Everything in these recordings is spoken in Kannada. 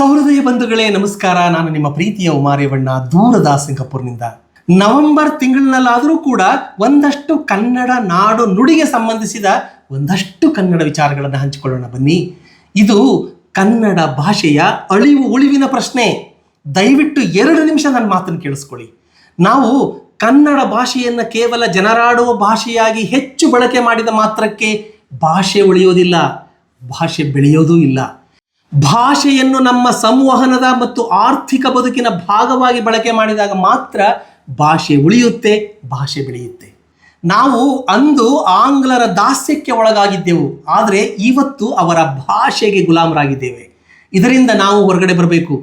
ಸಹೃದಯ ಬಂಧುಗಳೇ, ನಮಸ್ಕಾರ. ನಾನು ನಿಮ್ಮ ಪ್ರೀತಿಯ ಉಮಾರೇವಣ್ಣ ದೂರದ ಸಿಂಗಾಪುರ್ನಿಂದ ನವೆಂಬರ್ ತಿಂಗಳಿನಲ್ಲಾದರೂ ಕೂಡ ಒಂದಷ್ಟು ಕನ್ನಡ ನಾಡು ನುಡಿಗೆ ಸಂಬಂಧಿಸಿದ ಒಂದಷ್ಟು ಕನ್ನಡ ವಿಚಾರಗಳನ್ನು ಹಂಚಿಕೊಳ್ಳೋಣ ಬನ್ನಿ. ಇದು ಕನ್ನಡ ಭಾಷೆಯ ಅಳಿವು ಉಳಿವಿನ ಪ್ರಶ್ನೆ. ದಯವಿಟ್ಟು ಎರಡು ನಿಮಿಷ ನನ್ನ ಮಾತನ್ನು ಕೇಳಿಸ್ಕೊಳ್ಳಿ. ನಾವು ಕನ್ನಡ ಭಾಷೆಯನ್ನು ಕೇವಲ ಜನರಾಡುವ ಭಾಷೆಯಾಗಿ ಹೆಚ್ಚು ಬಳಕೆ ಮಾಡಿದ ಮಾತ್ರಕ್ಕೆ ಭಾಷೆ ಉಳಿಯೋದಿಲ್ಲ, ಭಾಷೆ ಬೆಳೆಯೋದೂ ಇಲ್ಲ. ಭಾಷೆಯನ್ನು ನಮ್ಮ ಸಂವಹನದ ಮತ್ತು ಆರ್ಥಿಕ ಬದುಕಿನ ಭಾಗವಾಗಿ ಬಳಕೆ ಮಾಡಿದಾಗ ಮಾತ್ರ ಭಾಷೆ ಉಳಿಯುತ್ತೆ, ಭಾಷೆ ಬೆಳೆಯುತ್ತೆ. ನಾವು ಅಂದು ಆಂಗ್ಲರ ದಾಸ್ಯಕ್ಕೆ ಒಳಗಾಗಿದ್ದೆವು, ಆದರೆ ಇವತ್ತು ಅವರ ಭಾಷೆಗೆ ಗುಲಾಮರಾಗಿದ್ದೇವೆ. ಇದರಿಂದ ನಾವು ಹೊರಗಡೆ ಬರಬೇಕು.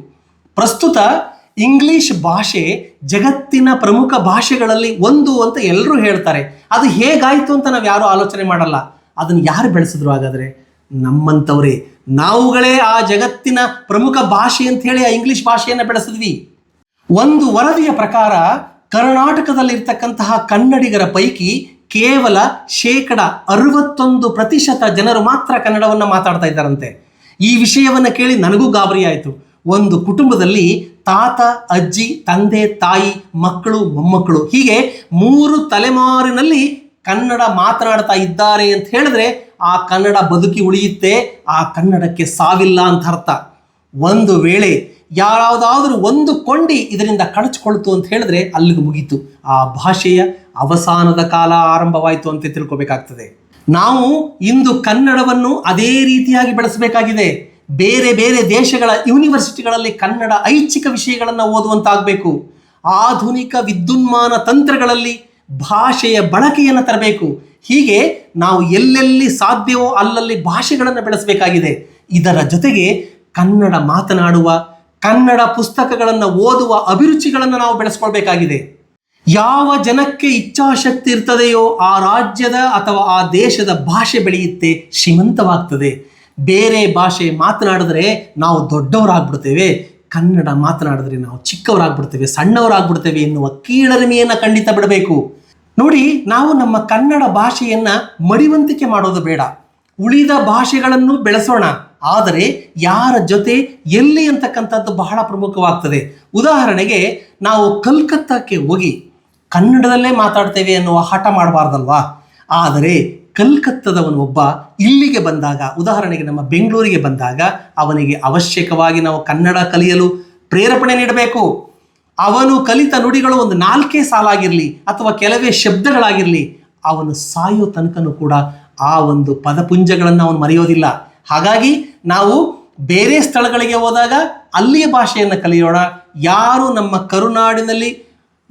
ಪ್ರಸ್ತುತ ಇಂಗ್ಲಿಷ್ ಭಾಷೆ ಜಗತ್ತಿನ ಪ್ರಮುಖ ಭಾಷೆಗಳಲ್ಲಿ ಒಂದು ಅಂತ ಎಲ್ಲರೂ ಹೇಳ್ತಾರೆ. ಅದು ಹೇಗಾಯಿತು ಅಂತ ನಾವು ಯಾರೂ ಆಲೋಚನೆ ಮಾಡಲ್ಲ. ಅದನ್ನು ಯಾರು ಬೆಳೆಸಿದ್ರು ಹಾಗಾದರೆ? ನಮ್ಮಂಥವರೇ ನಾವುಗಳೇ ಆ ಜಗತ್ತಿನ ಪ್ರಮುಖ ಭಾಷೆ ಅಂತ ಹೇಳಿ ಆ ಇಂಗ್ಲಿಷ್ ಭಾಷೆಯನ್ನು ಬೆಳೆಸಿದ್ವಿ. ಒಂದು ವರದಿಯ ಪ್ರಕಾರ ಕರ್ನಾಟಕದಲ್ಲಿರ್ತಕ್ಕಂತಹ ಕನ್ನಡಿಗರ ಪೈಕಿ ಕೇವಲ ಶೇಕಡ ಅರವತ್ತೊಂದು ಪ್ರತಿಶತ ಜನರು ಮಾತ್ರ ಕನ್ನಡವನ್ನು ಮಾತಾಡ್ತಾ ಇದ್ದಾರಂತೆ. ಈ ವಿಷಯವನ್ನು ಕೇಳಿ ನನಗೂ ಗಾಬರಿ ಆಯಿತು. ಒಂದು ಕುಟುಂಬದಲ್ಲಿ ತಾತ, ಅಜ್ಜಿ, ತಂದೆ, ತಾಯಿ, ಮಕ್ಕಳು, ಮೊಮ್ಮಕ್ಕಳು ಹೀಗೆ ಮೂರು ತಲೆಮಾರಿನಲ್ಲಿ ಕನ್ನಡ ಮಾತನಾಡ್ತಾ ಇದ್ದಾರೆ ಅಂತ ಹೇಳಿದ್ರೆ ಆ ಕನ್ನಡ ಬದುಕಿ ಉಳಿಯುತ್ತೆ, ಆ ಕನ್ನಡಕ್ಕೆ ಸಾವಿಲ್ಲ ಅಂತ ಅರ್ಥ. ಒಂದು ವೇಳೆ ಯಾರಾವುದಾದ್ರೂ ಒಂದು ಕೊಂಡಿ ಇದರಿಂದ ಕಳಚಿಕೊಳ್ತು ಅಂತ ಹೇಳಿದ್ರೆ ಅಲ್ಲಿಗೆ ಮುಗೀತು. ಆ ಭಾಷೆಯ ಅವಸಾನದ ಕಾಲ ಆರಂಭವಾಯಿತು ಅಂತ ತಿಳ್ಕೊಬೇಕಾಗ್ತದೆ. ನಾವು ಇಂದು ಕನ್ನಡವನ್ನು ಅದೇ ರೀತಿಯಾಗಿ ಬೆಳೆಸಬೇಕಾಗಿದೆ. ಬೇರೆ ಬೇರೆ ದೇಶಗಳ ಯೂನಿವರ್ಸಿಟಿಗಳಲ್ಲಿ ಕನ್ನಡ ಐಚ್ಛಿಕ ವಿಷಯಗಳನ್ನು ಓದುವಂತಾಗಬೇಕು. ಆಧುನಿಕ ವಿದ್ಯುನ್ಮಾನ ತಂತ್ರಗಳಲ್ಲಿ ಭಾಷೆಯ ಬಳಕೆಯನ್ನು ತರಬೇಕು. ಹೀಗೆ ನಾವು ಎಲ್ಲೆಲ್ಲಿ ಸಾಧ್ಯವೋ ಅಲ್ಲಲ್ಲಿ ಭಾಷೆಗಳನ್ನು ಬೆಳೆಸಬೇಕಾಗಿದೆ. ಇದರ ಜೊತೆಗೆ ಕನ್ನಡ ಮಾತನಾಡುವ, ಕನ್ನಡ ಪುಸ್ತಕಗಳನ್ನು ಓದುವ ಅಭಿರುಚಿಗಳನ್ನು ನಾವು ಬೆಳೆಸ್ಕೊಳ್ಬೇಕಾಗಿದೆ. ಯಾವ ಜನಕ್ಕೆ ಇಚ್ಛಾಶಕ್ತಿ ಇರ್ತದೆಯೋ ಆ ರಾಜ್ಯದ ಅಥವಾ ಆ ದೇಶದ ಭಾಷೆ ಬೆಳೆಯುತ್ತೆ ಶ್ರೀಮಂತವಾಗ್ತದೆ. ಬೇರೆ ಭಾಷೆ ಮಾತನಾಡಿದ್ರೆ ನಾವು ದೊಡ್ಡವರಾಗ್ಬಿಡ್ತೇವೆ, ಕನ್ನಡ ಮಾತನಾಡಿದ್ರೆ ನಾವು ಚಿಕ್ಕವರಾಗ್ಬಿಡ್ತೇವೆ, ಸಣ್ಣವರಾಗ್ಬಿಡ್ತೇವೆ ಎನ್ನುವ ಕೀಳರಿಮೆಯನ್ನು ಖಂಡಿತ ಬಿಡಬೇಕು. ನೋಡಿ, ನಾವು ನಮ್ಮ ಕನ್ನಡ ಭಾಷೆಯನ್ನ ಮಡಿವಂತಿಕೆ ಮಾಡೋದು ಬೇಡ. ಉಳಿದ ಭಾಷೆಗಳನ್ನು ಬೆಳೆಸೋಣ. ಆದರೆ ಯಾರ ಜೊತೆ ಎಲ್ಲಿ ಅಂತಕ್ಕಂಥದ್ದು ಬಹಳ ಪ್ರಮುಖವಾಗ್ತದೆ. ಉದಾಹರಣೆಗೆ, ನಾವು ಕಲ್ಕತ್ತಾಕ್ಕೆ ಹೋಗಿ ಕನ್ನಡದಲ್ಲೇ ಮಾತಾಡ್ತೇವೆ ಅನ್ನುವ ಹಠ ಮಾಡಬಾರ್ದಲ್ವಾ? ಆದರೆ ಕಲ್ಕತ್ತದವನು ಒಬ್ಬ ಇಲ್ಲಿಗೆ ಬಂದಾಗ, ಉದಾಹರಣೆಗೆ ನಮ್ಮ ಬೆಂಗಳೂರಿಗೆ ಬಂದಾಗ, ಅವನಿಗೆ ಅವಶ್ಯಕವಾಗಿ ನಾವು ಕನ್ನಡ ಕಲಿಯಲು ಪ್ರೇರೇಪಣೆ ನೀಡಬೇಕು. ಅವನು ಕಲಿತ ನುಡಿಗಳು ಒಂದು ನಾಲ್ಕೇ ಸಾಲಾಗಿರಲಿ ಅಥವಾ ಕೆಲವೇ ಶಬ್ದಗಳಾಗಿರಲಿ, ಅವನು ಸಾಯೋ ತನಕನೂ ಕೂಡ ಆ ಒಂದು ಪದಪುಂಜಗಳನ್ನು ಅವನು ಮರೆಯೋದಿಲ್ಲ. ಹಾಗಾಗಿ ನಾವು ಬೇರೆ ಸ್ಥಳಗಳಿಗೆ ಹೋದಾಗ ಅಲ್ಲಿಯ ಭಾಷೆಯನ್ನು ಕಲಿಯೋಣ. ಯಾರು ನಮ್ಮ ಕರುನಾಡಿನಲ್ಲಿ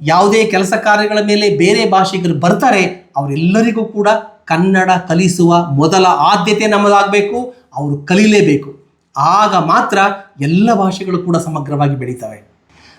ಯಾವುದೇ ಕೆಲಸ ಕಾರ್ಯಗಳ ಮೇಲೆ ಬೇರೆ ಭಾಷಿಗರು ಬರ್ತಾರೆ, ಅವರೆಲ್ಲರಿಗೂ ಕೂಡ ಕನ್ನಡ ಕಲಿಸುವ ಮೊದಲ ಆದ್ಯತೆ ನಮ್ಮದಾಗಬೇಕು, ಅವರು ಕಲೀಲೇಬೇಕು. ಆಗ ಮಾತ್ರ ಎಲ್ಲ ಭಾಷೆಗಳು ಕೂಡ ಸಮಗ್ರವಾಗಿ ಬೆಳೀತವೆ.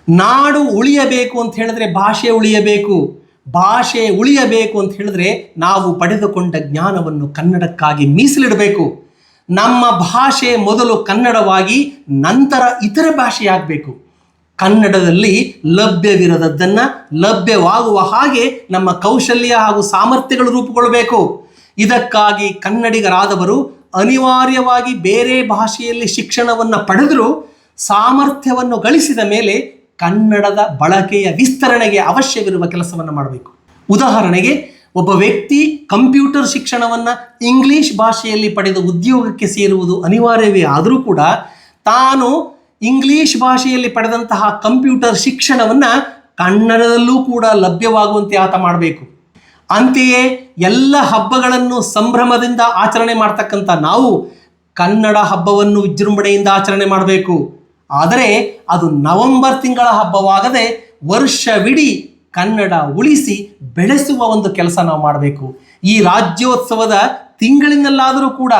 ನಾಡು ಉಳಿಯಬೇಕು ಅಂತ ಹೇಳಿದ್ರೆ ಭಾಷೆ ಉಳಿಯಬೇಕು. ಭಾಷೆ ಉಳಿಯಬೇಕು ಅಂತ ಹೇಳಿದ್ರೆ ನಾವು ಪಡೆದುಕೊಂಡ ಜ್ಞಾನವನ್ನು ಕನ್ನಡಕ್ಕಾಗಿ ಮೀಸಲಿಡಬೇಕು. ನಮ್ಮ ಭಾಷೆ ಮೊದಲು ಕನ್ನಡವಾಗಿ, ನಂತರ ಇತರ ಭಾಷೆಯಾಗಬೇಕು ಕನ್ನಡದಲ್ಲಿ ಲಭ್ಯವಿರದದ್ದನ್ನು ಲಭ್ಯವಾಗುವ ಹಾಗೆ ನಮ್ಮ ಕೌಶಲ್ಯ ಹಾಗೂ ಸಾಮರ್ಥ್ಯಗಳು ರೂಪುಗೊಳ್ಳಬೇಕು. ಇದಕ್ಕಾಗಿ ಕನ್ನಡಿಗರಾದವರು ಅನಿವಾರ್ಯವಾಗಿ ಬೇರೆ ಭಾಷೆಯಲ್ಲಿ ಶಿಕ್ಷಣವನ್ನು ಪಡೆದರೂ ಸಾಮರ್ಥ್ಯವನ್ನು ಗಳಿಸಿದ ಮೇಲೆ ಕನ್ನಡದ ಬಳಕೆಯ ವಿಸ್ತರಣೆಗೆ ಅವಶ್ಯವಿರುವ ಕೆಲಸವನ್ನು ಮಾಡಬೇಕು. ಉದಾಹರಣೆಗೆ, ಒಬ್ಬ ವ್ಯಕ್ತಿ ಕಂಪ್ಯೂಟರ್ ಶಿಕ್ಷಣವನ್ನು ಇಂಗ್ಲಿಷ್ ಭಾಷೆಯಲ್ಲಿ ಪಡೆದ ಉದ್ಯೋಗಕ್ಕೆ ಸೇರುವುದು ಅನಿವಾರ್ಯವೇ ಆದರೂ ಕೂಡ, ತಾನು ಇಂಗ್ಲಿಷ್ ಭಾಷೆಯಲ್ಲಿ ಪಡೆದಂತಹ ಕಂಪ್ಯೂಟರ್ ಶಿಕ್ಷಣವನ್ನು ಕನ್ನಡದಲ್ಲೂ ಕೂಡ ಲಭ್ಯವಾಗುವಂತೆ ಆತ ಮಾಡಬೇಕು. ಅಂತೆಯೇ, ಎಲ್ಲ ಹಬ್ಬಗಳನ್ನು ಸಂಭ್ರಮದಿಂದ ಆಚರಣೆ ಮಾಡ್ತಕ್ಕಂಥ ನಾವು ಕನ್ನಡ ಹಬ್ಬವನ್ನು ವಿಜೃಂಭಣೆಯಿಂದ ಆಚರಣೆ ಮಾಡಬೇಕು. ಆದರೆ ಅದು ನವೆಂಬರ್ ತಿಂಗಳ ಹಬ್ಬವಾಗದೆ ವರ್ಷವಿಡೀ ಕನ್ನಡ ಉಳಿಸಿ ಬೆಳೆಸುವ ಒಂದು ಕೆಲಸ ನಾವು ಮಾಡಬೇಕು. ಈ ರಾಜ್ಯೋತ್ಸವದ ತಿಂಗಳಿನಲ್ಲಾದರೂ ಕೂಡ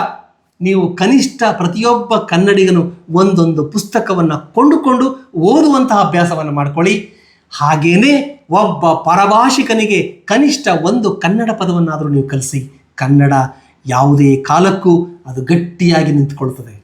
ನೀವು ಕನಿಷ್ಠ ಪ್ರತಿಯೊಬ್ಬ ಕನ್ನಡಿಗನು ಒಂದೊಂದು ಪುಸ್ತಕವನ್ನು ಕೊಂಡುಕೊಂಡು ಓದುವಂತಹ ಅಭ್ಯಾಸವನ್ನು ಮಾಡಿಕೊಳ್ಳಿ. ಹಾಗೇನೇ ಒಬ್ಬ ಪರಭಾಷಿಕನಿಗೆ ಕನಿಷ್ಠ ಒಂದು ಕನ್ನಡ ಪದವನ್ನಾದರೂ ನೀವು ಕಲಿಸಿ. ಕನ್ನಡ ಯಾವುದೇ ಕಾಲಕ್ಕೂ ಅದು ಗಟ್ಟಿಯಾಗಿ ನಿಂತುಕೊಳ್ತದೆ.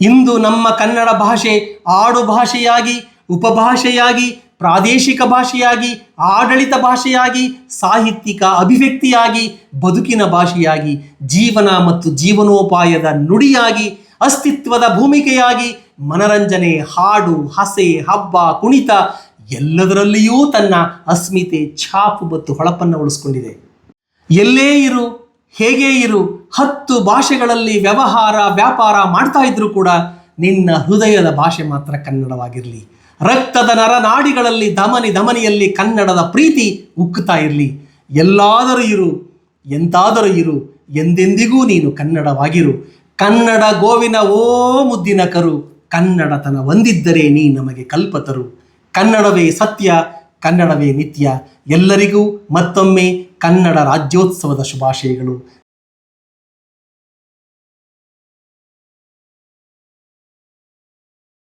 ಇಂದು ನಮ್ಮ ಕನ್ನಡ ಭಾಷೆ ಆಡು ಭಾಷೆಯಾಗಿ, ಉಪಭಾಷೆಯಾಗಿ, ಪ್ರಾದೇಶಿಕ ಭಾಷೆಯಾಗಿ, ಆಡಳಿತ ಭಾಷೆಯಾಗಿ, ಸಾಹಿತ್ಯಿಕ ಅಭಿವ್ಯಕ್ತಿಯಾಗಿ, ಬದುಕಿನ ಭಾಷೆಯಾಗಿ, ಜೀವನ ಮತ್ತು ಜೀವನೋಪಾಯದ ನುಡಿಯಾಗಿ, ಅಸ್ತಿತ್ವದ ಭೂಮಿಕೆಯಾಗಿ, ಮನರಂಜನೆ, ಹಾಡು, ಹಸೆ, ಹಬ್ಬ, ಕುಣಿತ ಎಲ್ಲದರಲ್ಲಿಯೂ ತನ್ನ ಅಸ್ಮಿತೆ ಛಾಪು ಮತ್ತು ಹೊಳಪನ್ನು ಉಳಿಸ್ಕೊಂಡಿದೆ. ಎಲ್ಲೇ ಇರು ಹೇಗೆ ಇರು, ಹತ್ತು ಭಾಷೆಗಳಲ್ಲಿ ವ್ಯವಹಾರ, ವ್ಯಾಪಾರ ಮಾಡ್ತಾ ಇದ್ರೂ ಕೂಡ ನಿನ್ನ ಹೃದಯದ ಭಾಷೆ ಮಾತ್ರ ಕನ್ನಡವಾಗಿರಲಿ. ರಕ್ತದ ನರನಾಡಿಗಳಲ್ಲಿ ಧಮನಿ ಧಮನಿಯಲ್ಲಿ ಕನ್ನಡದ ಪ್ರೀತಿ ಉಕ್ಕುತ್ತಾ ಇರಲಿ. ಎಲ್ಲಾದರೂ ಇರು, ಎಂತಾದರೂ ಇರು, ಎಂದೆಂದಿಗೂ ನೀನು ಕನ್ನಡವಾಗಿರು. ಕನ್ನಡ ಗೋವಿನ ಓ ಮುದ್ದಿನ ಕರು ಕನ್ನಡತನ ಒಂದಿದ್ದರೆ ನೀ ನಮಗೆ ಕಲ್ಪತರು. ಕನ್ನಡವೇ ಸತ್ಯ, ಕನ್ನಡವೇ ನಿತ್ಯ. ಎಲ್ಲರಿಗೂ ಮತ್ತೊಮ್ಮೆ ಕನ್ನಡ ರಾಜ್ಯೋತ್ಸವದ ಶುಭಾಶಯಗಳು.